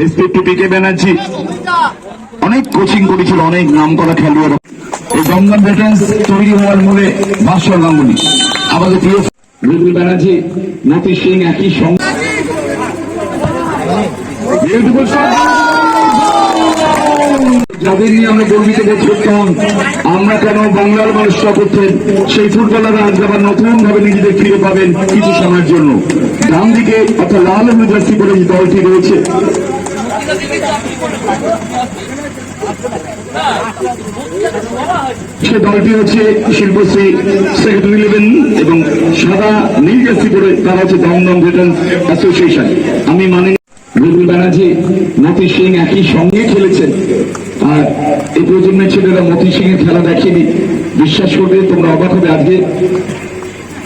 Respect to পিকে ব্যানার্জি অনেক coaching করেছিল, অনেক নাম করা খেলোয়াড়। এই গঙ্গা ভেটারেন্স তৈরি হওয়ার মূলে ভাস্কর গাঙ্গুলি। আমাদের প্রিয় রুবুল ব্যানার্জি মতি সিং একই যাদের নিয়ে আমরা গর্বিত বোধ করতাম আমরা কেন বাংলার মানুষরা করতেন সেই ফুটবলাররা আজ আবার নতুন ভাবে নিজেদের ফিরে পাবেন কিছু সময়ের জন্য। ডান দিকে অর্থাৎ লাল এবং জার্সি যে দলটি রয়েছে। দলটি হচ্ছে শিল্পশ্রী সেক্রেটারি ইলেভেন এবং সাদা নীল জার্সি পরে তারা হচ্ছে দমদম ভেটারেন্স অ্যাসোসিয়েশন। আমি মানে রুবুল ব্যানার্জি মতি সিং একই সঙ্গে খেলেছেন। আর এই প্রজন্মের ছেলেরা মতি সিং এর খেলা দেখেনি। বিশ্বাস করবে, তোমরা অবাক হবে আজকে।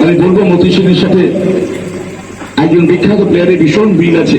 আমি বলব মতি সিং এর সাথে একজন বিখ্যাত প্লেয়ারের ভীষণ বিল আছে।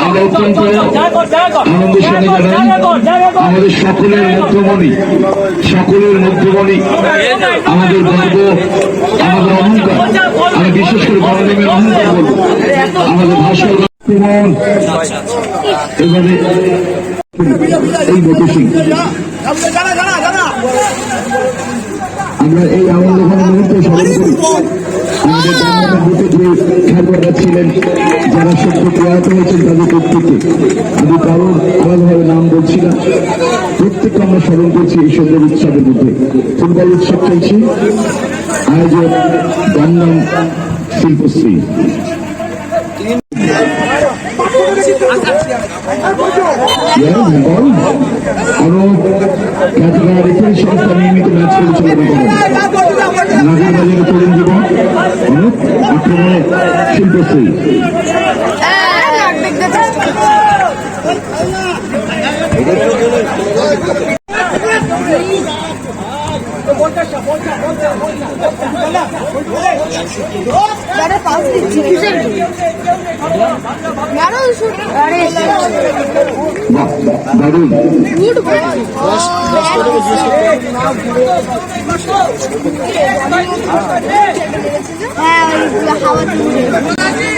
আমরা অত্যন্ত আনন্দের জানাই আমাদের সকলের মধ্যমণি সকলের মধ্যমণি আমাদের গর্ব আমাদের অহংকার আমি বিশেষ করে গণদেবের অহংকার বলব আমাদের ভাষার এবারে এই মতো সিং আমরা এই আনন্দ মুহূর্তে স্মরণ করি। খেলোয়াড়রা ছিলেন, যারা সত্য প্রয়াত হয়েছেন তাদের প্রত্যেকে আমি কারোর আলাদাভাবে নাম বলছি না। প্রত্যেককে আমরা স্মরণ করছি এই সুন্দর উৎসবের মধ্যে। ফুটবল উৎসব চলছে আয়োজক দমদম শিল্পশ্রী। আরও খেলাধুলা রেখে সংস্থা নিয়মিত ম্যাচ পরিচালনা বল হ্যাঁ হাওয়া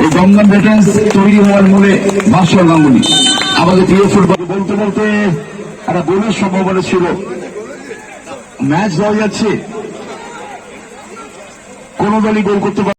এই গঙ্গন ভেটারেন্স তৈরি হওয়ার মূলে ভাস্কর গাঙ্গুলি। আমাদের প্রিয় ফুটবল বলতে বলতে একটা গোলের সম্ভাবনা ছিল। ম্যাচ দেওয়া যাচ্ছে। কোন দলই গোল করতে পারে